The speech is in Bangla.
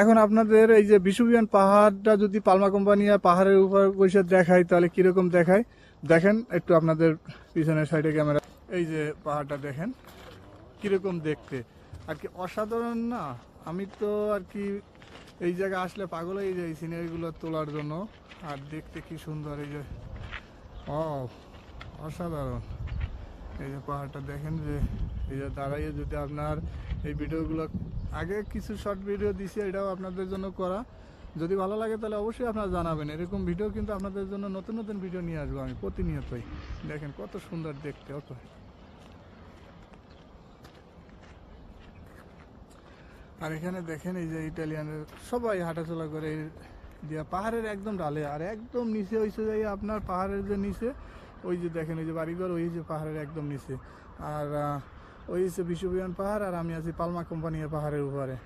এখন আপনাদের এই যে বিশুবিয়ান পাহাড়টা যদি পালমা কোম্পানি আর পাহাড়ের উপর বসে দেখায়, তাহলে কীরকম দেখায়? দেখেন, একটু আপনাদের পিছনের সাইডে ক্যামেরা এই যে পাহাড়টা দেখেন, কীরকম দেখতে। আর কি অসাধারণ না? আমি তো আর কি এই জায়গায় আসলে পাগল হয়ে যাই সিনারিগুলো তোলার জন্য। আর দেখতে কি সুন্দর এই যে। ও অসাধারণ। এই যে পাহাড়টা দেখেন যে, এই যে দাঁড়াইয়ে যদি আপনার এই ভিডিওগুলো আগে কিছু শর্ট ভিডিও দিছি, এটাও আপনাদের জন্য করা। যদি ভালো লাগে তাহলে অবশ্যই আপনারা জানাবেন। এরকম ভিডিও কিন্তু আপনাদের জন্য নতুন নতুন ভিডিও নিয়ে আসব আমি প্রতিনিয়তই। দেখেন কত সুন্দর দেখতে, অত। আর এখানে দেখেন এই যে ইটালিয়ানের সবাই হাঁটাচলা করে দিয়া পাহাড়ের একদম ডালে, আর একদম নিচে হয়েছে যাই আপনার পাহাড়ের যে নিচে ওই যে দেখেন, ওই যে বাড়িঘর, ওই যে পাহাড়ের একদম নিচে। আর ওই হচ্ছে বিশ্ববিহান পাহাড়, আর আমি আছি পালমা কোম্পানির পাহাড়ের উপরে।